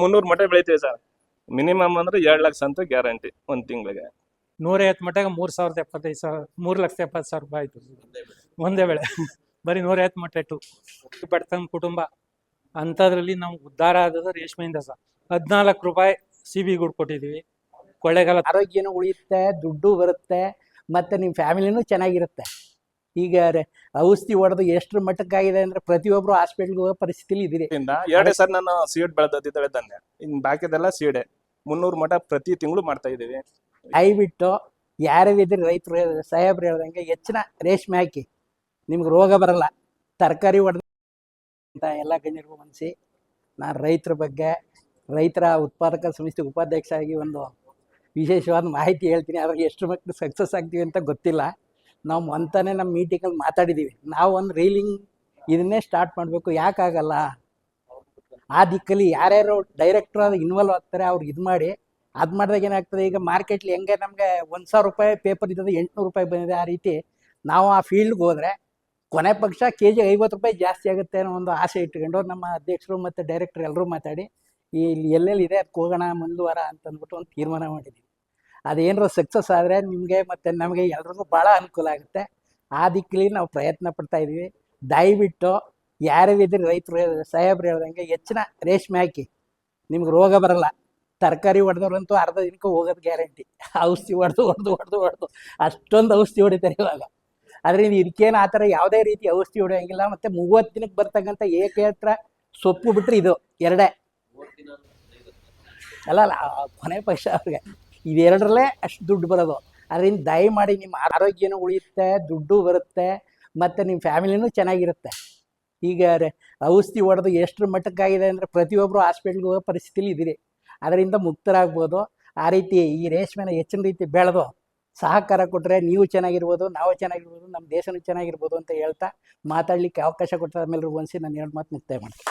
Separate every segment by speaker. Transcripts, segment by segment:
Speaker 1: ಮುನ್ನೂರು ಮಠ ಬೆಳಿತೀವಿ sir. Minimum ಅಂದ್ರೆ ಎರಡು ಲಕ್ಷ ಅಂತೂ ಗ್ಯಾರಂಟಿ ಒಂದು ತಿಂಗಳಿಗೆ.
Speaker 2: ನೂರೈವತ್ತು ಮಟ್ಟಿಗೆ ಮೂರು ಸಾವಿರದ ಎಪ್ಪತ್ತೈದು ಸಾವಿರ ಮೂರು ಲಕ್ಷ ಎಪ್ಪತ್ತು ಸಾವಿರ ರೂಪಾಯಿ ಆಯ್ತು. ಒಂದೇ ಬೆಳೆ ಬರೀ ನೂರೈವತ್ತು ಮಟ್ಟ ಇಟ್ಟು. ಬಡತನ ಕುಟುಂಬ ಅಂಥದ್ರಲ್ಲಿ ನಾವು ಉದ್ಧಾರ ಆದದ್ದು ರೇಷ್ಮೆಯಿಂದ ಸರ್. ಹದಿನಾಲ್ಕು ರೂಪಾಯಿ ಸಿ ಬಿ ಗುಡ್ ಕೊಟ್ಟಿದ್ದೀವಿ. ಕೊಳ್ಳೆಗಾಲ
Speaker 3: ಆರೋಗ್ಯನೂ ಉಳಿಯುತ್ತೆ ದುಡ್ಡು ಬರುತ್ತೆ ಮತ್ತೆ ನಿಮ್ಮ ಫ್ಯಾಮಿಲಿನೂ ಚೆನ್ನಾಗಿರುತ್ತೆ. ಈಗ ಔಷಧಿ ಹೊಡೆದು ಎಷ್ಟ್ರ ಮಟ್ಟಕ್ಕಾಗಿದೆ ಅಂದ್ರೆ ಪ್ರತಿಯೊಬ್ರು ಹಾಸ್ಪಿಟಲ್ ಹೋಗೋ ಪರಿಸ್ಥಿತಿಲಿ ಇದೀರಿ
Speaker 1: ಇಂದ ಎರಡೇ ಸರ್ ನಾನು ಸೀಡ್ ಬೆಳೆದಿದ್ದಾಳೆ ತಂದೆ ಇನ್ ಬಾಕಿದೆಲ್ಲ ಸೀಡೆ ಮುನ್ನೂರು ಮಠ ಪ್ರತಿ ತಿಂಗಳು ಮಾಡ್ತಾ ಇದ್ದೀವಿ.
Speaker 3: ದಯವಿಟ್ಟು ಯಾರೇ ಇದ್ರಿ ರೈತರು ಸಾಹೇಬ್ರು ಹೇಳ್ದಂಗೆ ಹೆಚ್ಚಿನ ರೇಷ್ಮೆ ಹಾಕಿ. ನಿಮ್ಗೆ ರೋಗ ಬರಲ್ಲ. ತರಕಾರಿ ಹೊಡೆದ ಅಂತ ಎಲ್ಲ ಗಣ್ಯರಿಗೂ ಮನಸಿ ನಾನು ರೈತರ ಬಗ್ಗೆ ರೈತರ ಉತ್ಪಾದಕ ಸಂಸ್ಥೆ ಉಪಾಧ್ಯಕ್ಷ ಆಗಿ ಒಂದು ವಿಶೇಷವಾದ ಮಾಹಿತಿ ಹೇಳ್ತೀನಿ. ಅದ್ರಲ್ಲಿ ಎಷ್ಟು ಮಕ್ಕಳು ಸಕ್ಸಸ್ ಆಗ್ತೀವಿ ಅಂತ ಗೊತ್ತಿಲ್ಲ. ನಾವು ಅಂತಾನೆ ನಮ್ಮ ಮೀಟಿಂಗಲ್ಲಿ ಮಾತಾಡಿದ್ದೀವಿ ನಾವು ಒಂದು ರೀಲಿಂಗ್ ಇದನ್ನೇ ಸ್ಟಾರ್ಟ್ ಮಾಡಬೇಕು. ಯಾಕಾಗಲ್ಲ ಆ ದಿಕ್ಕಲ್ಲಿ ಯಾರ್ಯಾರು ಡೈರೆಕ್ಟ್ರ್ ಇನ್ವಾಲ್ವ್ ಆಗ್ತಾರೆ, ಅವ್ರು ಇದು ಮಾಡಿ. ಅದು ಮಾಡಿದಾಗ ಏನಾಗ್ತದೆ, ಈಗ ಮಾರ್ಕೆಟ್ಲಿ ಹೆಂಗೆ ನಮಗೆ ಒಂದು ಸಾವಿರ ರೂಪಾಯಿ ಪೇಪರ್ ಇದ್ದದ್ದು ಎಂಟುನೂರು ರೂಪಾಯಿ ಬಂದಿದೆ ಆ ರೀತಿ. ನಾವು ಆ ಫೀಲ್ಡ್ಗೆ ಹೋದರೆ ಕೊನೆ ಪಕ್ಷ ಕೆ ಜಿ ಐವತ್ತು ರೂಪಾಯಿ ಜಾಸ್ತಿ ಆಗುತ್ತೆ ಅನ್ನೋ ಒಂದು ಆಸೆ ಇಟ್ಕೊಂಡು ನಮ್ಮ ಅಧ್ಯಕ್ಷರು ಮತ್ತು ಡೈರೆಕ್ಟರ್ ಎಲ್ಲರೂ ಮಾತಾಡಿ ಇಲ್ಲಿ ಎಲ್ಲೆಲ್ಲಿ ಇದೆ ಅದಕ್ಕೆ ಹೋಗೋಣ ಮುಂದುವಾರ ಅಂತ ಅಂದ್ಬಿಟ್ಟು ಒಂದು ತೀರ್ಮಾನ ಮಾಡಿದ್ದೀವಿ ಅದೇನಾರು ಸಕ್ಸಸ್ ಆದರೆ ನಿಮಗೆ ಮತ್ತು ನಮಗೆ ಎಲ್ರಿಗೂ ಭಾಳ ಅನುಕೂಲ ಆಗುತ್ತೆ. ಆ ದಿಕ್ಕಲ್ಲಿ ನಾವು ಪ್ರಯತ್ನ ಪಡ್ತಾ ಇದ್ದೀವಿ ದಯವಿಟ್ಟು ಯಾರೇ ಇದ್ರೆ ರೈತರು ಸಾಹೇಬ್ರು ಹೇಳ್ದಂಗೆ ಹೆಚ್ಚಿನ ರೇಷ್ಮೆ ಹಾಕಿ. ನಿಮ್ಗೆ ರೋಗ ಬರಲ್ಲ. ತರಕಾರಿ ಹೊಡೆದವ್ರಂತೂ ಅರ್ಧ ದಿನಕ್ಕೆ ಹೋಗೋದು ಗ್ಯಾರಂಟಿ. ಔಷಧಿ ಹೊಡೆದು ಹೊಡೆದು ಹೊಡೆದು ಹೊಡೆದು. ಅಷ್ಟೊಂದು ಔಷಧಿ ಹೊಡಿತಾರೆ ಇವಾಗ. ಅದರಿಂದ ಇದಕ್ಕೇನು ಆ ಥರ ಯಾವುದೇ ರೀತಿ ಔಷಧಿ ಹೊಡೆಯೋಂಗಿಲ್ಲ. ಮತ್ತು ಮೂವತ್ತು ದಿನಕ್ಕೆ ಬರ್ತಕ್ಕಂಥ ಏಕೇತ್ರ ಸೊಪ್ಪು ಬಿಟ್ಟರೆ ಇದು ಎರಡೇ. ಅಲ್ಲ ಅಲ್ಲ ಕೊನೆ ಪಕ್ಷ ಅವ್ರಿಗೆ. ಇದೆರಡರಲ್ಲೇ ಅಷ್ಟು ದುಡ್ಡು ಬರೋದು. ಅದರಿಂದ ದಯಮಾಡಿ ನಿಮ್ಮ ಆರೋಗ್ಯನೂ ಉಳಿಯುತ್ತೆ, ದುಡ್ಡು ಬರುತ್ತೆ, ಮತ್ತು ನಿಮ್ಮ ಫ್ಯಾಮಿಲಿನೂ ಚೆನ್ನಾಗಿರುತ್ತೆ. ಈಗ ಔಷಧಿ ಹೊಡೆದು ಎಷ್ಟರ ಮಟ್ಟಕ್ಕಾಗಿದೆ ಅಂದರೆ ಪ್ರತಿಯೊಬ್ಬರು ಹಾಸ್ಪಿಟ್ಲ್ಗೆ ಹೋಗೋ ಪರಿಸ್ಥಿತಿಲಿ ಇದ್ದೀರಿ ಅದರಿಂದ ಮುಕ್ತರಾಗ್ಬೋದು. ಆ ರೀತಿ ಈ ರೇಷ್ಮೆನ ಹೆಚ್ಚಿನ ರೀತಿ ಬೆಳೆದು ಸಹಕಾರ ಕೊಟ್ಟರೆ ನೀವು ಚೆನ್ನಾಗಿರ್ಬೋದು, ನಾವು ಚೆನ್ನಾಗಿರ್ಬೋದು, ನಮ್ಮ ದೇಶನೂ ಚೆನ್ನಾಗಿರ್ಬೋದು ಅಂತ ಹೇಳ್ತಾ ಮಾತಾಡಲಿಕ್ಕೆ ಅವಕಾಶ ಕೊಟ್ಟರೆ ಆಮೇಲೆ ಒಂದ್ಸಿ ನಾನು ಎರಡು ಮಾತು ಮುಕ್ತಾಯ ಮಾಡ್ತೀನಿ.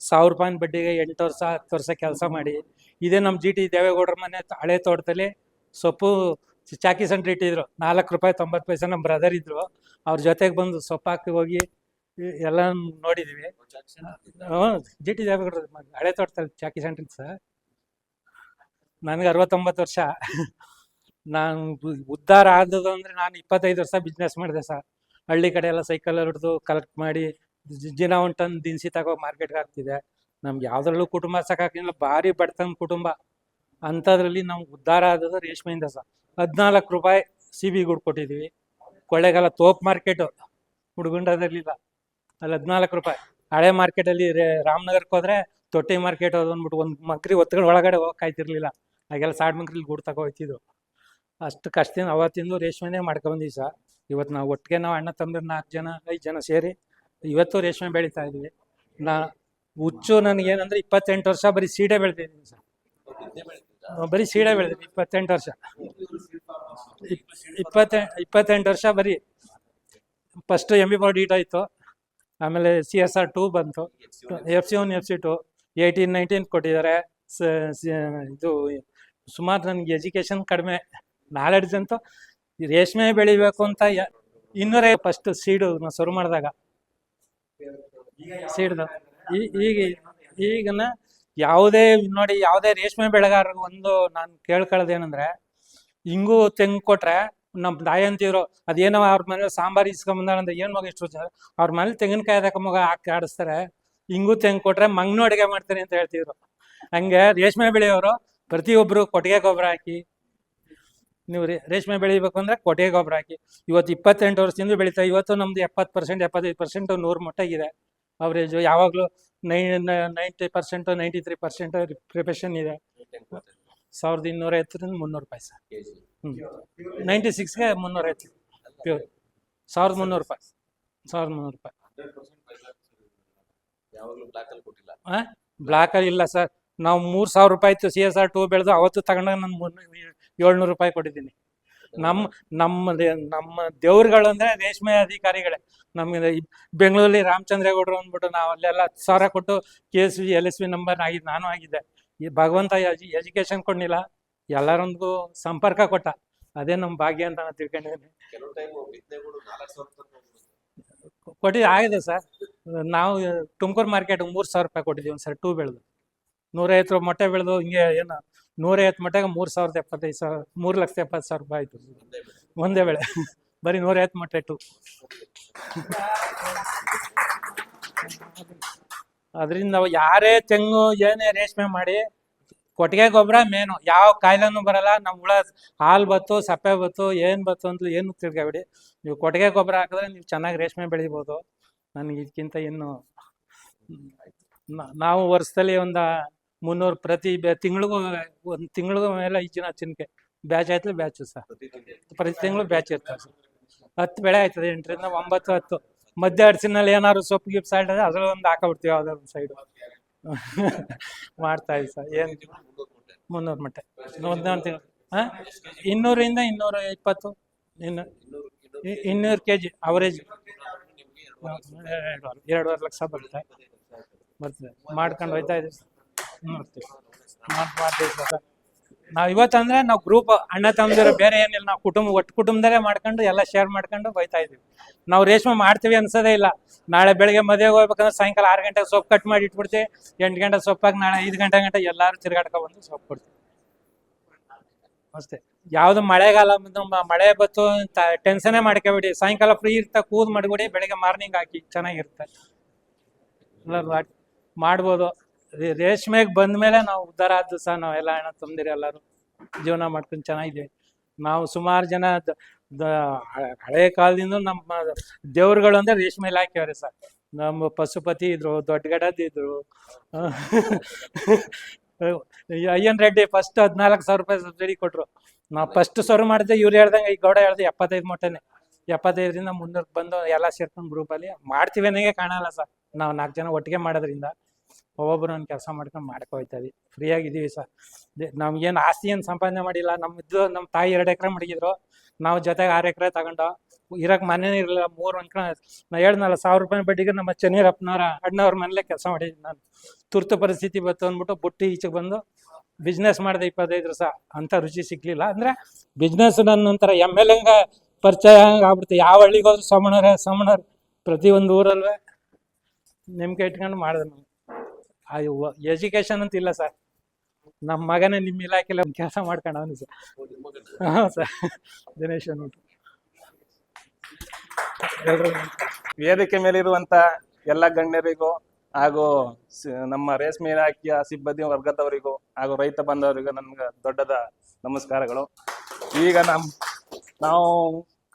Speaker 2: ಸಾವಿರ ರೂಪಾಯಿನ ಬಡ್ಡಿಗೆ ಎಂಟು ವರ್ಷ, ಹತ್ತು ವರ್ಷ ಕೆಲಸ ಮಾಡಿ. ಇದೇ ನಮ್ಮ ಜಿ ಟಿ ದೇವೇಗೌಡರ ಮನೆ ಹಳೆ ತೋಟದಲ್ಲಿ ಸೊಪ್ಪು ಚಾಕಿ ಸೆಂಟ್ರ್ ಇಟ್ಟಿದ್ರು. ನಾಲ್ಕು ರೂಪಾಯಿ, ತೊಂಬತ್ತು ಪೈಸೆ ನಮ್ಮ ಬ್ರದರ್ ಇದ್ರು. ಅವ್ರ ಜೊತೆಗೆ ಬಂದು ಸೊಪ್ಪು ಹಾಕಿ ಹೋಗಿ ಎಲ್ಲ ನೋಡಿದ್ವಿ. ಜಿ ಟಿ ದೇವೇಗೌಡರ ಹಳೆ ತೋಟದಲ್ಲಿ ಚಾಕಿ ಸೆಂಟ್ರ್ ಸರ್. ನನಗೆ ಅರವತ್ತೊಂಬತ್ತು ವರ್ಷ. ನಾನು ಉದ್ಧಾರ ಆದದ್ದು ಅಂದರೆ ನಾನು ಇಪ್ಪತ್ತೈದು ವರ್ಷ ಬಿಸ್ನೆಸ್ ಮಾಡಿದೆ ಸರ್. ಹಳ್ಳಿ ಕಡೆ ಎಲ್ಲ ಸೈಕಲ್ ಹಿಡಿದು ಕಲೆಕ್ಟ್ ಮಾಡಿ ದಿನ ಒಂದು ಟನ್ ದಿನಸಿ ತಗೋ ಮಾರ್ಕೆಟ್ಗೆ ಹಾಕ್ತಿದೆ. ನಮ್ಗೆ ಯಾವ್ದ್ರಲ್ಲೂ ಕುಟುಂಬ ಸಾಕಾಗಿಲ್ಲ ಭಾರಿ ಬಡತನ ಕುಟುಂಬ. ಅಂಥದ್ರಲ್ಲಿ ನಮ್ಗೆ ಉದ್ಧಾರ ಆದದ್ದು ರೇಷ್ಮೆಯಿಂದ ಸಹ ಹದಿನಾಲ್ಕು ರೂಪಾಯಿ ಸಿ ಬಿ ಗುಡ್ ಕೊಟ್ಟಿದ್ದೀವಿ ಕೊಳ್ಳೆಗಾಲ ತೋಪ್ ಮಾರ್ಕೆಟು ಹುಡುಗುಂಡದಲ್ಲಿಲ್ಲ ಅಲ್ಲಿ ಹದಿನಾಲ್ಕು ರೂಪಾಯಿ. ಹಳೆ ಮಾರ್ಕೆಟಲ್ಲಿ ರಾಮನಗರಕ್ಕೆ ಹೋದ್ರೆ ತೊಟ್ಟಿ ಮಾರ್ಕೆಟ್ ಅದು ಅಂದ್ಬಿಟ್ಟು ಒಂದು ಮಕ್ರಿ ಒತ್ಕೊಂಡು ಒಳಗಡೆ ಹೋಗಕ್ ಆಯ್ತಿರ್ಲಿಲ್ಲ ಹಾಗೆಲ್ಲ ಸಾಡ್ ಮಂಕ್ರಿಲಿ ಗುಡ್ ತಗೋ ಅಷ್ಟು ಕಷ್ಟದಿಂದ ಅವತ್ತಿಂದು ರೇಷ್ಮೆನೇ ಮಾಡ್ಕೊಂಡ್ ಸರ್ ಇವತ್ತು ನಾವು ಒಟ್ಟಿಗೆ ನಾವು ಅಣ್ಣ ತಮ್ಮರು ನಾಲ್ಕು ಜನ, ಐದು ಜನ ಸೇರಿ ಇವತ್ತು ರೇಷ್ಮೆ ಬೆಳೀತಾ ಇದ್ದೀವಿ ನಾ ಹುಚ್ಚು ನನಗೇನಂದ್ರೆ ಇಪ್ಪತ್ತೆಂಟು ವರ್ಷ ಬರೀ ಸೀಡೆ ಬೆಳೆದಿದ್ದೀನಿ ಸರ್. ಬರೀ ಸೀಡೆ ಬೆಳೆದಿನಿ ಇಪ್ಪತ್ತೆಂಟು ವರ್ಷ. ಇಪ್- ಇಪ್ಪತ್ತೆ ಇಪ್ಪತ್ತೆಂಟು ವರ್ಷ ಬರೀ ಫಸ್ಟ್ ಎಂ ಬಿ ಬಾಡಿ ಆಯಿತು. ಆಮೇಲೆ ಸಿ ಎಸ್ ಆರ್ ಟೂ ಬಂತು. F C one F C two eighteen nineteen ಕೊಟ್ಟಿದ್ದಾರೆ. ಇದು ಸುಮಾರು ನನಗೆ ಎಜುಕೇಷನ್ ಕಡಿಮೆ ನಾಲೆಡ್ಜ್ ಅಂತೂ ರೇಷ್ಮೆ ಬೆಳಿಬೇಕು ಅಂತ ಇನ್ನೂರೇ ಫಸ್ಟ್ ಸೀಡು ಶುರು ಮಾಡಿದಾಗ. ಸೀಡ್ದು. ಈಗ, ಈಗನ ಯಾವುದೇ, ನೋಡಿ, ಯಾವುದೇ ರೇಷ್ಮೆ ಬೆಳೆಗಾರ ಒಂದು ನಾನು ಕೇಳ್ಕೊಳ್ಳೋದು ಏನಂದ್ರೆ ಹಿಂಗು ತೆಂಗು ಕೊಟ್ರೆ ನಮ್ಮ ದಾಯಂತಿರು ಅದೇನೋ ಅವ್ರ ಮನೇಲಿ ಸಾಂಬಾರ್ ಇಸ್ಕೊಂಬಂದಾಳ ಅಂದ್ರೆ ಏನ್ ಮಗ ಇಷ್ಟು ಅವ್ರ ಮನೇಲಿ ತೆಂಗಿನಕಾಯಿ ಅದಕ್ಕ ಮಗ ಹಾಕಿ ಆಡಿಸ್ತಾರೆ ಹಿಂಗು ತೆಂಗು ಕೊಟ್ರೆ ಮಂಗ್ನು ಅಡುಗೆ ಮಾಡ್ತಾರೆ ಅಂತ ಹೇಳ್ತಿದ್ರು. ಹಂಗೆ ರೇಷ್ಮೆ ಬೆಳೆಯವರು ಪ್ರತಿಯೊಬ್ರು ಕೊಟ್ಟಿಗೆ ಗೊಬ್ಬರ ಹಾಕಿ ನೀವು ರೇಷ್ಮೆ ಬೆಳಿಬೇಕು ಅಂದ್ರೆ ಕೊಟ್ಟಿಗೆ ಗೊಬ್ಬರ ಹಾಕಿ. ಇವತ್ತು ಇಪ್ಪತ್ತೆಂಟು ವರ್ಷದಿಂದ ಬೆಳೀತಾ, ಇವತ್ತು ನಮ್ದು ಎಪ್ಪತ್ತು ಪರ್ಸೆಂಟ್ ಎಪ್ಪತ್ತೈದು ಪರ್ಸೆಂಟ್ ನೂರು ಮಟ್ಟಾಗಿದೆ ಅವರೇಜು ಯಾವಾಗಲೂ ninety ninety percent ninety three percent preparation ಇದೆ. ಸಾವಿರದ ಇನ್ನೂರ ಐವತ್ತರಿಂದ ಮುನ್ನೂರು ರೂಪಾಯಿ ಸರ್. ಹ್ಞೂ ನೈಂಟಿ ಸಿಕ್ಸ್ಗೆ ಮುನ್ನೂರ ಐವತ್ತು. ಪ್ಯೂರ್ ಸಾವಿರದ ಮುನ್ನೂರು ರೂಪಾಯಿ. ಸಾವಿರದ ಮುನ್ನೂರು ರೂಪಾಯಿ.
Speaker 4: ಬ್ಲಾಕ್ ಅಲ್ಲಿ
Speaker 2: ಬ್ಲಾಕ್ ಅಲ್ಲಿ ಇಲ್ಲ ಸರ್. ನಾವು ಮೂರ್ ಸಾವಿರ ರೂಪಾಯಿ ಇತ್ತು, ಸಿ ಎಸ್ ಆರ್ ಟೂ ಬೆಳೆದು, ಅವತ್ತು ತಗೊಂಡಾಗ ನಾನು ಏಳ್ನೂರು ರೂಪಾಯಿ ಕೊಟ್ಟಿದ್ದೀನಿ. ನಮ್ಮ ನಮ್ಮ ನಮ್ಮ ದೇವ್ರುಗಳು ಅಂದ್ರೆ ರೇಷ್ಮೆ ಅಧಿಕಾರಿಗಳೇ. ನಮಗೆ ಬೆಂಗಳೂರಲ್ಲಿ ರಾಮಚಂದ್ರೇಗೌಡರು ಅಂದ್ಬಿಟ್ಟು ನಾವು ಅಲ್ಲೆಲ್ಲ ಹತ್ತು ಸಾವಿರ ಕೊಟ್ಟು K S V L S V number ಆಗಿದ್ದು ನಾನು ಆಗಿದ್ದೆ. ಈ ಭಗವಂತ ಎಜುಕೇಶನ್ ಕೊಡ್ಲಿಲ್ಲ ಎಲ್ಲರೊಂದಿಗೂ ಸಂಪರ್ಕ ಕೊಟ್ಟ. ಅದೇ ನಮ್ಮ ಭಾಗ್ಯ ಅಂತ ನಾನು ತಿಳ್ಕೊಂಡಿದ್ದೀನಿ.
Speaker 4: ಕೆಲವು ಟೈಮ್ ಬಿತ್ತನೆಗಳು ನಾಲ್ಕು ಸಾವಿರ
Speaker 2: ಕೊಟ್ಟಿ ಆಗಿದೆ ಸರ್. ನಾವು ತುಮಕೂರು ಮಾರ್ಕೆಟ್ ಮೂರು ಸಾವಿರ ರೂಪಾಯಿ ಕೊಟ್ಟಿದ್ದೀವಿ ಸರ್ ಟೂ ಬೆಳೆದು. ನೂರೈವತ್ತು ಮೊಟ್ಟೆ ಬೆಳೆದು ಹಿಂಗೆ ಏನು ನೂರೈವತ್ತು ಮಟ್ಟಿಗೆ ಮೂರು ಸಾವಿರದ ಎಪ್ಪತ್ತೈದು ಸಾವಿರ, ಮೂರು ಲಕ್ಷದ ಎಪ್ಪತ್ತು ಸಾವಿರ ರೂಪಾಯಿ ಆಯಿತು.
Speaker 4: ಒಂದೇ ಬೆಳೆ
Speaker 2: ಬರೀ ನೂರೈವತ್ತು ಮಟ್ಟ ಟು ಅದರಿಂದ ಯಾರೇ ತೆಂಗು ಏನೇ ರೇಷ್ಮೆ ಮಾಡಿ, ಕೊಟ್ಟಿಗೆ ಗೊಬ್ಬರ ಮೇನು ಯಾವ ಕಾಯಿಲೆನೂ ಬರಲ್ಲ. ನಮ್ಮ ಹುಳ ಹಾಲು ಬತ್ತು, ಸಪ್ಪೆ ಬತ್ತು, ಏನು ಬತ್ತು ಅಂತ ಏನು ತಿರ್ಗಾಬಿಡಿ ನೀವು ಕೊಟ್ಟಿಗೆ ಗೊಬ್ಬರ ಹಾಕಿದ್ರೆ ನೀವು ಚೆನ್ನಾಗಿ ರೇಷ್ಮೆ ಬೆಳಿಬೋದು. ನನಗೆ ಇದಕ್ಕಿಂತ ಇನ್ನು ನಾವು ವರ್ಷದಲ್ಲಿ ಒಂದು ಮುನ್ನೂರು ಪ್ರತಿ ತಿಂಗಳಿಗೂ, ಒಂದು ತಿಂಗಳಿಗೂ ಮೇಲೆ ಐದು ಜನ ಚಿನ್ಕೆ. ಬ್ಯಾಚ್ ಆಯ್ತಲ್ಲ ಬ್ಯಾಚು ಸರ್
Speaker 4: ಪ್ರತಿ ತಿಂಗಳು
Speaker 2: ಬ್ಯಾಚ್ ಇರ್ತಾವೆ ಸರ್ ಹತ್ತು ಬೆಳೆ ಆಯ್ತದೆ, ಎಂಟರಿಂದ ಒಂಬತ್ತು, ಹತ್ತು. ಮಧ್ಯ ಅಡ್ಸಿನಲ್ಲಿ ಏನಾದ್ರು ಸೊಪ್ಪು ಗಿಪ್ ಸೈಡ್ ಅದ್ರೆ ಅದ್ರಲ್ಲಿ ಒಂದು ಹಾಕಬಿಡ್ತೀವಿ, ಯಾವ್ದಾದ್ರು ಸೈಡು ಮಾಡ್ತಾ ಇದ್ದೀವಿ ಸರ್ ಏನು?
Speaker 4: ಮುನ್ನೂರು ಮಟ್ಟೆ.
Speaker 2: ಒಂದೊಂದು ತಿಂಗಳು. ಹಾಂ? ಇನ್ನೂರಿಂದ ಇನ್ನೂರ ಇಪ್ಪತ್ತು. ಇನ್ನು
Speaker 4: ಇನ್ನೂರು
Speaker 2: ಕೆ ಜಿ ಅವರೇಜ್ ಎರಡುವರೆ ಲಕ್ಷ ಬರುತ್ತೆ. ಬರ್ತದೆ. ಮಾಡ್ಕೊಂಡು ಹೋಯ್ತಾ ಇದೀವಿ ಮಾಡ್ತೀವಿ ಸರ್ ನಾವು ಇವತ್ತಂದ್ರೆ ನಾವು ಗ್ರೂಪ್ ಅಣ್ಣ ತಮ್ಮದಿರ ಬೇರೆ ಏನಿಲ್ಲ, ನಾವು ಕುಟುಂಬ, ಒಟ್ಟು ಕುಟುಂಬದಲ್ಲೇ ಮಾಡ್ಕೊಂಡು ಎಲ್ಲ ಶೇರ್ ಮಾಡ್ಕೊಂಡು ಬೈತಾ ಇದೀವಿ. ನಾವು ರೇಷ್ಮೆ ಮಾಡ್ತೀವಿ ಅನ್ಸೋದೇ ಇಲ್ಲ. ನಾಳೆ ಬೆಳಗ್ಗೆ ಮದುವೆ ಹೋಗ್ಬೇಕಂದ್ರೆ ಸಾಯಂಕಾಲ ಆರು ಗಂಟೆಗೆ ಸೊಪ್ಪು ಕಟ್ ಮಾಡಿ ಇಟ್ಬಿಡ್ತೀವಿ. ಎಂಟು ಗಂಟೆ ಸೊಪ್ಪಾಗಿ ನಾಳೆ ಐದು ಗಂಟೆ ಗಂಟೆ ಎಲ್ಲರೂ ತಿರ್ಗಾಡ್ಕೊ ಬಂದು ಸೊಪ್ಪು ಕೊಡ್ತೀವಿ. ಅಷ್ಟೇ. ಯಾವ್ದು ಮಳೆಗಾಲ ಮಳೆ ಬತ್ತು ಟೆನ್ಷನೇ ಮಾಡ್ಕೋಬೇಡಿ. ಸಾಯಂಕಾಲ ಫ್ರೀ ಇರ್ತಾ ಕೂದ್ ಮಾಡ್ಬಿಡಿ ಬೆಳಿಗ್ಗೆ ಮಾರ್ನಿಂಗ್ ಹಾಕಿ ಚೆನ್ನಾಗಿರುತ್ತೆ. ಮಾಡ್ಬೋದು. ರೇ- ಬಂದ ಮೇಲೆ ನಾವು ಉದ್ಧಾರ ಆದ್ದು ಸಹ ನಾವೆಲ್ಲ ಹಣ ತಂದಿರಿ ಎಲ್ಲರೂ ಜೀವನ ಮಾಡ್ಕೊಂಡು ಚೆನ್ನಾಗಿದ್ದೀವಿ ನಾವು ಸುಮಾರು ಜನ ಹಳೆ ಕಾಲದಿಂದ ನಮ್ಮ ದೇವ್ರುಗಳು ಅಂದ್ರೆ ರೇಷ್ಮೆ ಇಲಾಖೆಯವ್ರೆ ಸರ್. ನಮ್ಮ ಪಶುಪತಿ ಇದ್ರು, ದೊಡ್ಡಗಡದ್ ಇದ್ರು. ಅಯ್ಯನ್ ರೆಡ್ಡಿ ಫಸ್ಟ್ ಹದಿನಾಲ್ಕು ಸಾವಿರ ರೂಪಾಯಿ ಸಬ್ಸಿಡಿ ಕೊಟ್ರು. ನಾವು ಫಸ್ಟ್ ಸರ್ವ್ ಮಾಡಿದೆ ಇವ್ರು ಹೇಳ್ದಂಗೆ ಈ ಗೌಡ ಹೇಳ್ದೆ ಎಪ್ಪತ್ತೈದು ಮೊಟ್ಟೆನೆ. ಎಪ್ಪತ್ತೈದರಿಂದ ಮುನ್ನೂರಕ್ಕೆ ಬಂದು ಎಲ್ಲ ಸೇರ್ಕೊಂಡು ಗ್ರೂಪಲ್ಲಿ ಮಾಡ್ತೀವಿ ಅನ್ನೋಂಗೆ ಕಾಣಲ್ಲ ಸರ್. ನಾವು ನಾಲ್ಕು ಜನ ಒಟ್ಟಿಗೆ ಮಾಡೋದ್ರಿಂದ. ಒಬ್ಬೊಬ್ರು ಒಂದು ಕೆಲಸ ಮಾಡ್ಕೊಂಡು ಮಾಡ್ಕೊ ಹೋಯ್ತಾ ಇದೀವಿ ಫ್ರೀಯಾಗಿ ಇದೀವಿ ಸರ್ ನಮ್ಗೇನು ಆಸ್ತಿ ಏನು ಸಂಪಾದನೆ ಮಾಡಿಲ್ಲ. ನಮ್ಮದು ನಮ್ಮ ತಾಯಿ ಎರಡು ಎಕರೆ ಮಡಗಿದ್ರು. ನಾವು ಜೊತೆಗೆ ಆರು ಎಕರೆ ತಗೊಂಡು. ಇರಕ್ ಮನೇನೇ ಇರಲಿಲ್ಲ. ಮೂರು ಅನ್ಕ ನಾ ಹೇಳ್ದನಲ್ಲ, ಸಾವಿರ ರೂಪಾಯಿ ಬಡ್ಡಿಗೆ ನಮ್ಮ ಚೆನ್ನೀರಪ್ಪನವರ ಅಣ್ಣವ್ರ ಮನೇಲೆ ಕೆಲಸ ಮಾಡಿದ್ದೀನಿ ನಾನು. ತುರ್ತು ಪರಿಸ್ಥಿತಿ ಬಂತು ಅಂದ್ಬಿಟ್ಟು ಬುಟ್ಟಿ ಈಚೆಗೆ ಬಂದು ಬಿಸ್ನೆಸ್ ಮಾಡಿದೆ ಇಪ್ಪತ್ತೈದು ವರ್ಷ ಅಂತ ರುಚಿ ಸಿಗ್ಲಿಲ್ಲ. ಅಂದ್ರೆ ಬಿಸ್ನೆಸ್ ನನ್ನ ಒಂಥರ ಎಂ ಎಲ್ ಎಂಗೆ ಪರಿಚಯ ಆಗ್ಬಿಡ್ತು. ಯಾವ ಹಳ್ಳಿಗೆ ಹೋದ್ರು ಸೋಮಣ್ಣರೇ ಪ್ರತಿಯೊಂದು ಊರಲ್ವೇ. ನೆಮ್ಕೆ ಇಟ್ಕೊಂಡು ಮಾಡಿದೆ ನಾವು ಎಜುಕೇಶನ್ ಅಂತ ಇಲ್ಲ ಸರ್ ನಮ್ಮ ಮಗನೇ ನಿಮ್ಮ ಇಲಾಖೆಲ್ಲ ಕೆಲಸ ಮಾಡ್ಕೊಂಡು ಅವನು ಸರ್ ಹಾಂ ಸರ್ ದಿನೇಶ್
Speaker 1: ವೇದಿಕೆ ಮೇಲಿರುವಂತ ಎಲ್ಲ ಗಣ್ಯರಿಗೂ ಹಾಗೂ ನಮ್ಮ ರೇಷ್ಮೆ ಇಲಾಖೆಯ ಸಿಬ್ಬಂದಿ ವರ್ಗದವರಿಗೂ ಹಾಗೂ ರೈತ ಬಾಂಧವರಿಗೂ ನಮ್ಗೆ ದೊಡ್ಡದ ನಮಸ್ಕಾರಗಳು. ಈಗ ನಮ್, ನಾವು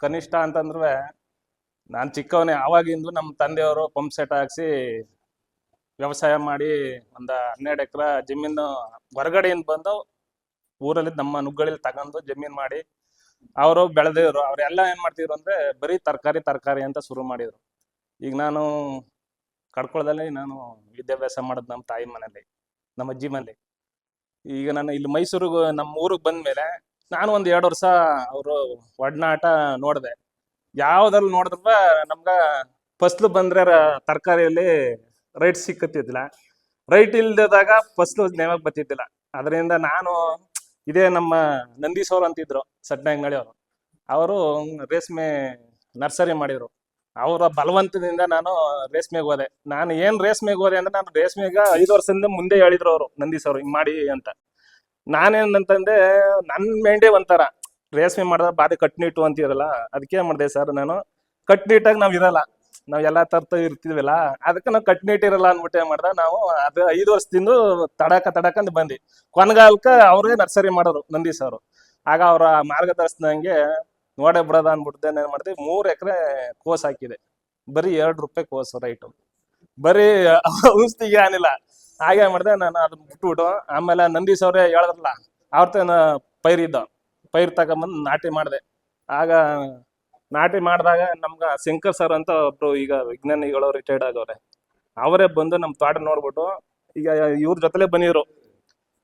Speaker 1: ಕನಿಷ್ಠ ಅಂತಂದ್ರೆ ನಾನು ಚಿಕ್ಕವನೇ ಆವಾಗಿಂದು ನಮ್ಮ ತಂದೆಯವರು ಪಂಪ್ ಸೆಟ್ ಹಾಕ್ಸಿ ವ್ಯವಸಾಯ ಮಾಡಿ ಒಂದು ಹನ್ನೆರಡು ಎಕರೆ ಜಮೀನು ಹೊರಗಡೆಯಿಂದ ಬಂದು ಊರಲ್ಲಿ ನಮ್ಮ ನುಗ್ಗಳಲ್ಲಿ ತಗೊಂಡು ಜಮೀನ್ ಮಾಡಿ ಅವರು ಬೆಳೆದಿದ್ರು. ಅವರೆಲ್ಲ ಏನ್ ಮಾಡ್ತಿದ್ರು ಅಂದ್ರೆ ಬರೀ ತರಕಾರಿ ತರಕಾರಿ ಅಂತ ಶುರು ಮಾಡಿದ್ರು. ಈಗ ನಾನು ಕಡ್ಕೊಳದಲ್ಲಿ ನಾನು ವಿದ್ಯಾಭ್ಯಾಸ ಮಾಡೋದು ನಮ್ಮ ತಾಯಿ ಮನೇಲಿ ನಮ್ಮ ಅಜ್ಜಿ ಮನೇಲಿ ಈಗ ನಾನು ಇಲ್ಲಿ ಮೈಸೂರಿಗೆ, ನಮ್ಮ ಊರಿಗೆ ಬಂದ್ಮೇಲೆ ನಾನು ಒಂದ್ ಎರಡು ವರ್ಷ ಅವರು ಒಡನಾಟ ನೋಡಿದೆ. ಯಾವ್ದ್ರಲ್ಲಿ ನೋಡಿದ್ರ ನಮ್ಗ ಫಸ್ಲು ಬಂದ್ರೆ ತರಕಾರಿಯಲ್ಲಿ ರೈಟ್ ಸಿಕ್ಕತ್ತಿದ್ದಿಲ್ಲ. ರೈಟ್ ಇಲ್ದಾಗ ಫಸ್ಟ್ ನೇಮಕ್ ಬತ್ತಿದ್ದಿಲ್ಲ ಅದರಿಂದ ನಾನು ಇದೇ ನಮ್ಮ ನಂದೀಶ್ ಅಂತಿದ್ರು ಸಡ್ನಂಗಳಿ ಅವರು. ಅವರು ರೇಷ್ಮೆ ನರ್ಸರಿ ಮಾಡಿದ್ರು. ಅವರ ಬಲವಂತದಿಂದ ನಾನು ರೇಷ್ಮೆಗೆ ಹೋದೆ. ನಾನು ಏನ್ ರೇಷ್ಮೆಗೆ ಹೋದೆ ಅಂದ್ರೆ ನಾನು ರೇಷ್ಮೆಗೆ ಐದು ವರ್ಷದಿಂದ ಮುಂದೆ ಹೇಳಿದ್ರು ಅವರು, ನಂದೀಶ್ ಅವರು, ಹಿಂಗ್ ಮಾಡಿ ಅಂತ. ನಾನೇನಂತಂದೆ ನನ್ ಮೇಂಡೆ ಒಂಥರ. ರೇಷ್ಮೆ ಮಾಡಿದ್ರೆ ಬಾರಿ ಕಟ್ನಿಟ್ಟು ಅಂತಿರಲ್ಲ, ಅದಕ್ಕೆ ಮಾಡಿದೆ ಸರ್ ನಾನು, ಕಟ್ನಿಟ್ಟಾಗಿ ನಾವ್ ಇರಲ್ಲ. ನಾವ್ ಎಲ್ಲಾ ತರ್ತ ಇರ್ತಿದ್ವಲ್ಲ ಅದಕ್ಕೆ ನಾವು ಕಟ್ನಿಟ್ ಇರಲ್ಲ ಅನ್ಬಿಟ್ಟು ಏನ್ ಮಾಡ್ದ, ನಾವು ಅದು ಐದು ವರ್ಷದಿಂದ ತಡಕ ತಡಕಂದ್ ಬಂದಿ ಕೊನಗಾಲಕ್ಕ ಅವ್ರೇ ನರ್ಸರಿ ಮಾಡೋರು ನಂದೀಸ್ ಅವರು. ಆಗ ಅವ್ರ ಮಾರ್ಗದರ್ಶನಂಗೆ ನೋಡೇ ಬಿಡೋದ ಅನ್ಬಿಟ್ಟು ಏನ್ ಮಾಡ್ದೆ, ಮೂರ್ ಎಕರೆ ಕೋಸ್ ಹಾಕಿದೆ. ಬರೀ ಎರಡ್ ರೂಪಾಯಿ ಕೋಸ್ ರೈಟು ಬರೀ ಔಷಧಿಗೆ ಏನಿಲ್ಲ. ಹಾಗೆ ಮಾಡ್ದೆ, ನಾನು ಅದನ್ನ ಬಿಟ್ಬಿಟ್ಟು, ಆಮೇಲೆ ನಂದೀಶ್ ಅವ್ರೆ ಹೇಳಿದ್ರಲ್ಲ, ಅವ್ರ ಪೈರಿದ್ದ ಪೈರ್ ತಗೊಂಬಂದು ನಾಟಿ ಮಾಡಿದೆ. ಆಗ ನಾಟಿ ಮಾಡಿದಾಗ ನಮ್ಗ ಶಂಕರ್ ಸರ್ ಅಂತ ಒಬ್ರು ಈಗ ವಿಜ್ಞಾನಿಗಳು ರಿಟೈರ್ಡ್ ಆಗವ್ರೆ. ಅವರೇ ಬಂದು ನಮ್ಮ ತೋಟ ನೋಡ್ಬಿಟ್ಟು, ಈಗ ಇವ್ರ ಜೊತೆಲೆ ಬಂದಿದ್ರು.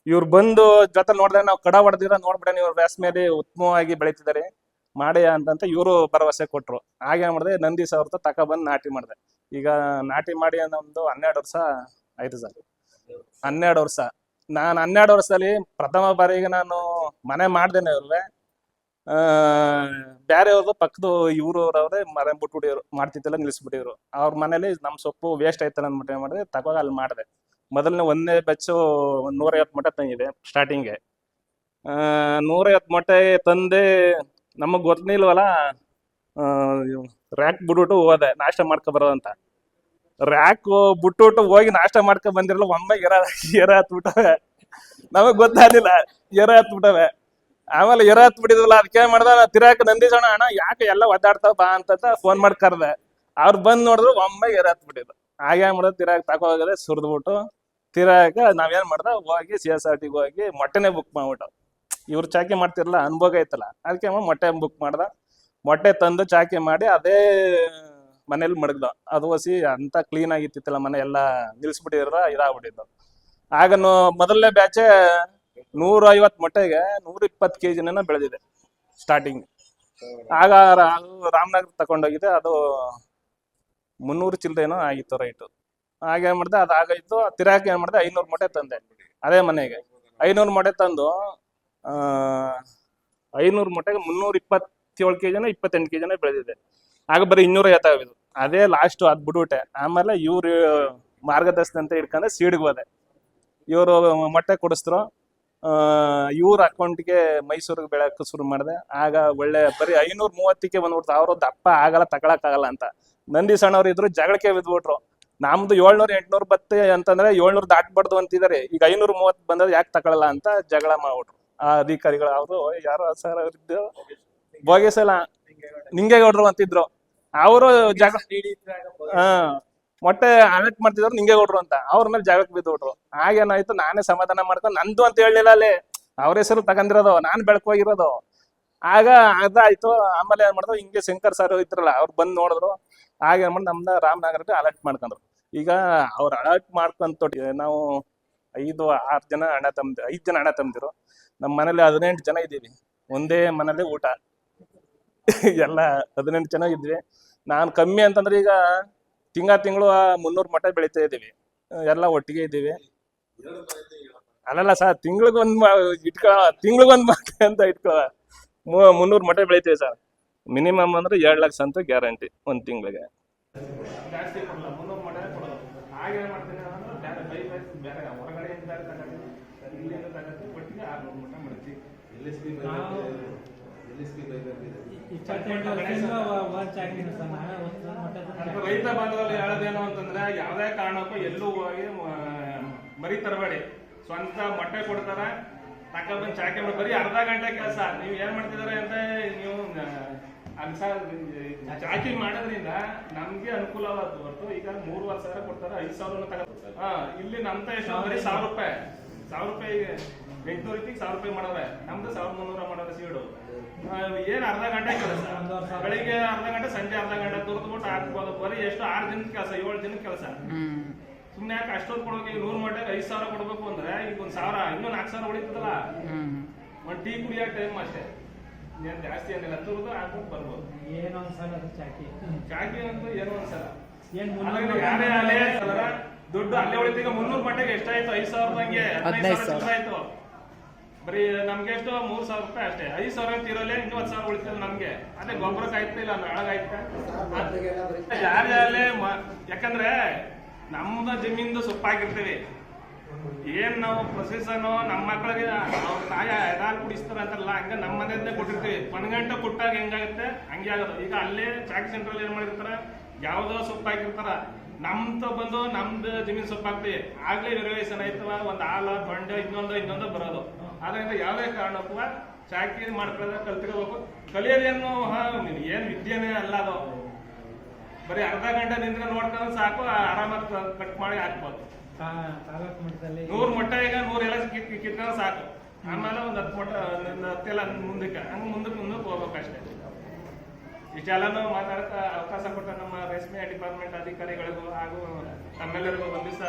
Speaker 1: ಇವ್ರು ಬಂದು ಜೊತೆ ನೋಡಿದ್ರೆ ನಾವು ಕಡ ಹೊಡೆದಿರ ನೋಡ್ಬಿಟ್ಟೆ ವ್ಯಾಸ್ ಮೇಲೆ ಉತ್ತಮವಾಗಿ ಬೆಳೀತಿದ್ದಾರೆ. ಮಾಡಿ ಅಂತಂತ ಇವರು ಭರವಸೆ ಕೊಟ್ರು. ಹಾಗೆ ಮಾಡಿದೆ ನಂದಿ ತಕ ಬಂದು ನಾಟಿ ಮಾಡಿದೆ. ಈಗ ನಾಟಿ ಮಾಡಿ ನಮ್ದು ಹನ್ನೆರಡು ವರ್ಷ ಆಯ್ತು ಸರ್ ಹನ್ನೆರಡು ವರ್ಷ. ನಾನು ಹನ್ನೆರಡು ವರ್ಷದಲ್ಲಿ ಪ್ರಥಮ ಬಾರಿಗೆ ನಾನು ಮನೆ ಮಾಡ್ದೇನೆ ಇವ್ರಿಗೆ. ಆ ಬ್ಯಾರೆಯವ್ರದ್ದು ಪಕ್ಕದ ಇವ್ರವ್ರವ್ರೆ ಮರ ಬಿಟ್ಬಿಟ್ಟಿರು ಮಾಡ್ತಿದ್ದೆಲ್ಲ ನಿಲ್ಲಿಸ್ಬಿಟ್ಟಿದ್ರು. ಅವ್ರ ಮನೇಲಿ ನಮ್ಮ ಸೊಪ್ಪು ವೇಸ್ಟ್ ಆಯ್ತಲ್ಲ ಅಂದ್ಬಿಟ್ಟು ಏನ್ ಮಾಡಿದೆ ತಗೋ ಅಲ್ಲಿ ಮಾಡಿದೆ. ಮೊದಲನೇ ಒಂದನೇ ಬೆಚ್ಚು ಒಂದು ನೂರೈವತ್ತು ಮೊಟ್ಟೆ ತಂದಿದೆ ಸ್ಟಾರ್ಟಿಂಗ್ಗೆ ನೂರೈವತ್ತು ಮೊಟ್ಟೆ ತಂದೆ ನಮಗೆ ಗೊತ್ತಿಲ್ವಲ್ಲ ರ್ಯಾಕ್ ಬಿಟ್ಬಿಟ್ಟು ಹೋದೆ, ನಾಷ್ಟ ಮಾಡ್ಕೊ ಬರೋದಂತ ರ್ಯಾಕ್ ಬಿಟ್ಬಿಟ್ಟು ಹೋಗಿ ನಾಷ್ಟ ಮಾಡ್ಕೊ ಬಂದಿರಲ್ಲ, ಒಮ್ಮೆ ಎರ ಎರ ಹತ್ಬಿಟ್ಟವೆ. ನಮಗ್ ಗೊತ್ತಾಗ್ಲಿಲ್ಲ ಎರ ಹತ್ಬಿಟ್ಟವೆ. ಆಮೇಲೆ ಇರತ್ ಬಿಟ್ಟಿದ್ವಲ್ಲ ಅದಕ್ಕೆ ಮಾಡ್ದ ತಿರಾಕ ನಂದಿಸೋಣ ಅಣ್ಣ, ಯಾಕೆ ಎಲ್ಲ ಒದ್ದಾಡ್ತಾವ ಬಾ ಅಂತ ಫೋನ್ ಮಾಡಿ ಕರ್ದೆ. ಅವ್ರು ಬಂದ್ ನೋಡಿದ್ರು ಒಮ್ಮೆ ಇರತ್ ಬಿಟ್ಟಿದ್ರು ಹಾಗೆ ಮಾಡೋದು ತಿರಾಕ್ ತಕೋ ಹೋಗದೆ ಸುರಿದ್ಬಿಟ್ಟು ತಿರಾಕ ನಾವೇನ್ ಮಾಡ್ದ, ಹೋಗಿ ಸಿ ಎಸ್ ಆರ್ ಟಿಗೆ ಹೋಗಿ ಮೊಟ್ಟೆನೆ ಬುಕ್ ಮಾಡ್ಬಿಟ್ಟು ಇವ್ರು ಚಾಕಿ ಮಾಡ್ತಿರಲ್ಲ ಅನುಭವ ಐತಲ್ಲ. ಅದಕ್ಕೆ ಮೊಟ್ಟೆ ಬುಕ್ ಮಾಡ್ದ. ಮೊಟ್ಟೆ ತಂದು ಚಾಕಿ ಮಾಡಿ ಅದೇ ಮನೇಲಿ ಮಡಗ್ದ ಅದು ಹೊಸಿ ಅಂತ ಕ್ಲೀನ್ ಆಗಿತ್ತಿತ್ತಲ್ಲ ಮನೆ, ಎಲ್ಲ ನಿಲ್ಸ್ಬಿಟ್ಟಿದ್ರ ಇದಾಗ್ಬಿಟ್ಟಿದ್ದು ಆಗ ಮೊದಲನೇ ಬ್ಯಾಚೆ ನೂರ ಐವತ್ ಮೊಟ್ಟೆಗೆ ನೂರ ಇಪ್ಪತ್ತು ಕೆ ಜಿನ ಬೆಳೆದಿದೆ ಸ್ಟಾರ್ಟಿಂಗ್ ಆಗ ರಾಮನಗರ್ ತಗೊಂಡೋಗಿದೆ, ಅದು ಮುನ್ನೂರು ಚಿಲ್ಲರೆನೋ ಆಗಿತ್ತು ರೈಟು ಹಾಗೆ ಏನ್ ಮಾಡ್ದೆ, ಅದು ಆಗಾಯ್ತು ತಿರಾಕಿ ಏನ್ ಮಾಡಿದೆ, ಐನೂರು ಮೊಟ್ಟೆ ತಂದೆ. ಅದೇ ಮನೆಗೆ. ಐನೂರು ಮೊಟ್ಟೆ ತಂದು ಐನೂರು ಮೊಟ್ಟೆಗೆ ಮುನ್ನೂರ ಇಪ್ಪತ್ತೇಳು ಕೆ ಜಿನ ಇಪ್ಪತ್ತೆಂಟು ಕೆ ಜಿನ ಬೆಳೆದಿದೆ. ಆಗ ಬರೀ ಇನ್ನೂರ ಐವತ್ತಾಗಿದ್ದು ಅದೇ ಲಾಸ್ಟ್ ಅದ್ ಬಿಡ್ಬಿಟ್ಟೆ ಆಮೇಲೆ ಇವ್ರು ಮಾರ್ಗದರ್ಶನ ಅಂತ ಇಟ್ಕೊಂಡೆ ಸೀಡ್ಗೆ ಹೋದೆ. ಇವರು ಮೊಟ್ಟೆ ಕೊಡಿಸಿದ್ರು ಇವ್ರ ಅಕೌಂಟ್ಗೆ ಮೈಸೂರಿಗೆ ಬೆಳಕ ಶುರು ಮಾಡಿದೆ. ಆಗ ಒಳ್ಳೆ ಬರೀ ಐನೂರ ಮೂವತ್ತಕ್ಕೆ ಬಂದ್ಬಿಡ್ತು. ಅವರು ದಪ್ಪ ಆಗಲ್ಲ ತಗೊಳಕ್ಕಾಗಲ್ಲ ಅಂತ. ನಂದಿ ಸಣ್ಣವ್ರು ಇದ್ರು ಜಗಳಕ್ಕೆ ಬಿದ್ಬಿಟ್ರು. ನಮ್ದು ಏಳ್ನೂರ ಎಂಟ್ನೂರ್ ಬತ್ತೆ ಅಂತಂದ್ರೆ ಏಳ್ನೂರ್ ದಾಟ್ಬಾರ್ದು ಅಂತಿದ್ದಾರೆ. ಈಗ ಐನೂರ ಮೂವತ್ ಬಂದ್ರೆ ಯಾಕೆ ತಗೊಳಲ್ಲ ಅಂತ ಜಗಳ ಮಾಡ್ಬಿಟ್ರು. ಆ ಅಧಿಕಾರಿಗಳು ಅವರು ಯಾರು ಸರ್ ಅವ್ರಿದ್ದು ನಿಂಗೇ ಹೊಡ್ರು ಅಂತಿದ್ರು. ಅವರು ಜಗ ಹಾ. ಮೊಟ್ಟೆ ಅಲರ್ಟ್ ಮಾಡ್ತಿದ್ರು ನಿಂಗೆ ಹೊಡ್ರು ಅಂತ. ಅವ್ರ ಮೇಲೆ ಜಾಗಕ್ಕೆ ಬಿದ್ದುಬಿಟ್ರು. ಹಾಗೇನಾಯ್ತು, ನಾನೇ ಸಮಾಧಾನ ಮಾಡ್ಕೊಂಡು ನಂದು ಅಂತ ಹೇಳಲಿಲ್ಲ ಅಲ್ಲಿ. ಅವ್ರ ಹೆಸರು ತಗೊಂಡಿರೋದು, ನಾನ್ ಬೆಳ್ಕೋಗಿರೋದು ಆಗ ಅದಾಯ್ತು, ಆಮೇಲೆ ಏನ್ ಮಾಡಿದ್ರು, ಹಿಂಗೆ ಶಂಕರ್ ಸರ್ ಇದ್ರಲ್ಲ, ಅವ್ರು ಬಂದ್ ನೋಡಿದ್ರು. ಆಗ ಏನ್ ಮಾಡಿ ನಮ್ದ ರಾಮನಗರಕ್ಕೆ ಅಲರ್ಟ್ ಮಾಡ್ಕೊಂಡ್ರು. ಈಗ ಅವ್ರ ಅಲರ್ಟ್ ಮಾಡ್ಕೊಂತ ನಾವು ಐದು, ಆರು ಜನ ಅಣ್ಣ ತಮ್ಮದಿ, ಐದ್ ಜನ ಅಣ್ಣ ತಂದಿರು ನಮ್ಮ ಮನೇಲಿ ಹದಿನೆಂಟು ಜನ ಇದ್ದೀವಿ. ಒಂದೇ ಮನೇಲಿ ಊಟ. ಎಲ್ಲ ಹದಿನೆಂಟು ಜನ ಇದ್ವಿ. ನಾನು ಕಮ್ಮಿ ಅಂತಂದ್ರೆ ಈಗ ತಿಂಗಳ ತಿಂಗಳು ಮುನ್ನೂರು ಮಠ ಬೆಳಿತಾ ಇದ್ದೀವಿ. ಎಲ್ಲ ಒಟ್ಟಿಗೆ ಇದ್ದೀವಿ. ಅಲ್ಲಲ್ಲ ಸರ್ ತಿಂಗಳಿಗೊಂದ್ ಇಟ್ಕೊಳ ತಿಂಗಳಿಗೊಂದ್ ಮಠ ಅಂತ ಇಟ್ಕೊಳ ಮುನ್ನೂರು ಮಠ ಬೆಳಿತೀವಿ ಸರ್. ಮಿನಿಮಮ್ ಅಂದ್ರೆ ಎರಡು ಲಕ್ಷ ಅಂತ ಗ್ಯಾರಂಟಿ ಒಂದು ತಿಂಗಳಿಗೆ.
Speaker 2: ಇಪ್ಪತ್ತೆಂಟು ವರ್ಷದಿಂದ ವಾಚ್ ಆಗಿದ್ದೀನಿ ಸರ್ ನಾವೇ ಒಂದು ಮೊಟ್ಟೆ
Speaker 1: ಅಂತ
Speaker 2: ತಂದು
Speaker 1: ರೈತ ಬಾಂಧವಲ್ಲಿ ಹೇಳೋದೇನು ಅಂತಂದ್ರೆ ಯಾವುದೇ ಕಾರಣಕ್ಕೂ ಎಲ್ಲೂ ಹೋಗಿ ಮರಿ ತರಬೇಡಿ. ಸ್ವಂತ ಮೊಟ್ಟೆ ಕೊಡ್ತಾರ ಬಂದು ಚಾಕೆ ಮಾಡಿ ಬರೀ ಅರ್ಧ ಗಂಟೆ ಕೆಲಸ. ನೀವು ಏನ್ ಮಾಡ್ತಿದಾರೆ ಅಂತ ನೀವು ಅನ್ಸ ಚಾಕಿ ಮಾಡೋದ್ರಿಂದ ನಮ್ಗೆ ಅನುಕೂಲವಾದ ಹೊರತು. ಈಗ ಮೂರುವರೆ ಸಾವಿರ ಕೊಡ್ತಾರೆ ಐದು ಸಾವಿರ ಹಾ ಇಲ್ಲಿ ನಮ್ತ ಎಷ್ಟು ಬರೀ ಸಾವಿರ ರೂಪಾಯಿ. ಸಾವಿರ ರೂಪಾಯಿ ಎಂಟ್ನೂರ ಸಾವಿರ ರೂಪಾಯಿ ಮಾಡವ್ರೆ. ನಮ್ದು ಸಾವಿರದ ಮುನ್ನೂರ ಮಾಡವ್ರೆ ಸೀಡು. ಏನ್ ಅರ್ಧ ಗಂಟೆ ಕೆಲಸ? ಬೆಳಿಗ್ಗೆ ಅರ್ಧ ಗಂಟೆ ಸಂಜೆ ಅರ್ಧ ಗಂಟೆ ತುರ್ದ್ಬಿಟ್ಟು ಹಾಕ್ಬೋದು ಬರೀ ಎಷ್ಟು ಆರು ದಿನದ ಕೆಲಸ ಏಳು ದಿನದ ಕೆಲಸ. ಸುಮ್ನೆ ಯಾಕೆ ಅಷ್ಟೊಂದು ಕೊಡೋಕೆ ಈಗ ನೂರು ಮಟ್ಟಿಗೆ ಐದು ಸಾವಿರ ಕೊಡ್ಬೇಕು ಅಂದ್ರೆ ಈಗ ಒಂದ್ ಸಾವಿರ ಇನ್ನೂ ನಾಲ್ಕು ಸಾವಿರ ಉಳಿತದಲ್ಲ? ಒಂದ್ ಟೀ ಕುಡಿಯೋ ಟೈಮ್ ಅಷ್ಟೇ. ಏನ್ ಜಾಸ್ತಿ ಏನಿಲ್ಲ ತುರ್ದು ಹಾಕ್ಬಿಟ್ಟು ಬರ್ಬೋದು.
Speaker 2: ಏನೋ ಅದು ಚಾಕಿ.
Speaker 1: ಚಾಕಿ ಅಂತೂ ಏನೋ
Speaker 2: ಒಂದ್ಸಲ.
Speaker 1: ಯಾರೇ ಅಲ್ಲೇ ದುಡ್ಡು ಅಲ್ಲೇ ಉಳಿತೀಗ ಈಗ ಮುನ್ನೂರು ಮಟ್ಟಿಗೆ ಎಷ್ಟಾಯ್ತು? ಐದು ಸಾವಿರದಂಗೆ ಹದಿನೈದು ಸಾವಿರ ಆಯ್ತು. ಬರೀ ನಮ್ಗೆ ಎಷ್ಟು? ಮೂರ್ ಸಾವಿರ ರೂಪಾಯಿ ಅಷ್ಟೇ. ಐದು ಸಾವಿರ ಇನ್ನೂ ಹತ್ತು ಸಾವಿರ ಉಳಿತಿಲ್ಲ ನಮ್ಗೆ. ಅದೇ ಗೊಬ್ಬರಕ್ಕೆ ಆಯ್ತಾ ಇಲ್ಲ ನಾಳಗಾಯ್ತ ಯಾರ್ಯಾರೇ ಯಾಕಂದ್ರೆ ನಮ್ದು ಜಮೀನ್ದು ಸೊಪ್ಪಾಗಿರ್ತೀವಿ ಏನ್ ನಾವು ಪ್ರೊಸೆಸನು ನಮ್ಮ ಮಕ್ಕಳಿಗೆ ಅವ್ರ ತಾಯಿ ಎದಾಲ್ ಕುಡಿಸ್ತಾರ ಅಂತಲ್ಲ ಹಂಗ ನಮ್ಮ ಮನೆಯಿಂದ ಕೊಟ್ಟಿರ್ತೀವಿ. ಪಣಗಂಟೆ ಕೊಟ್ಟಾಗ ಹೆಂಗಾಗುತ್ತೆ? ಹಂಗೆ ಆಗೋದು. ಈಗ ಅಲ್ಲೇ ಚಾಕ್ ಸೆಂಟ್ರಲ್ಲಿ ಏನ್ ಮಾಡಿರ್ತಾರ? ಯಾವ್ದೋ ಸೊಪ್ಪಾಗಿರ್ತಾರ. ನಮ್ದ ಬಂದು ನಮ್ದು ಜಮೀನ್ ಸೊಪ್ಪು ಹಾಕ್ತಿವಿ ಆಗ್ಲೇ ವೆರಿವೇಷನ್ ಆಯ್ತವ ಒಂದ್ ಹಾಲ ತೊಂಡೆ ಇನ್ನೊಂದು ಇನ್ನೊಂದು ಬರೋದು. ಅದರಿಂದ ಯಾವುದೇ ಕಾರಣಕ್ಕೂ ಚಾಕಿ ಮಾಡ್ಕೊಳ್ಳೋದ ಕಲ್ತಿರ್ಬೇಕು ಕಲಿಯೋದೇನು ಏನ್ ವಿದ್ಯೆನೇ ಅಲ್ಲ ಅದು. ಬರೀ ಅರ್ಧ ಗಂಟೆ ನಿಂದ್ರೆ ನೋಡ್ಕೊಂಡು ಸಾಕು ಆರಾಮಾಗಿ ಕಟ್ ಮಾಡಿ ಹಾಕ್ಬೋದು. ನೂರು ಮೊಟ್ಟ ಈಗ ನೂರ್ ಎಲ್ಲ ಕಿತ್ಕೊಂಡು ಸಾಕು. ಆಮೇಲೆ ಒಂದು ಹತ್ತು ಮೊಟ್ಟ ಹತ್ತೆಲ್ಲ ಮುಂದಕ್ಕೆ ಹಂಗೆ ಮುಂದಕ್ಕೆ ಮುಂದಕ್ಕೆ ಹೋಗ್ಬೇಕಷ್ಟೇ ಇಷ್ಟೆಲ್ಲನೂ ಮಾತಾಡಕ ಅವಕಾಶ ಕೊಟ್ಟ ನಮ್ಮ ರೇಷ್ಮೆ ಡಿಪಾರ್ಟ್ಮೆಂಟ್ ಅಧಿಕಾರಿಗಳಿಗೂ ಹಾಗೂ ತಮ್ಮೆಲ್ಲರಿಗೂ ಒಂದಿವಸ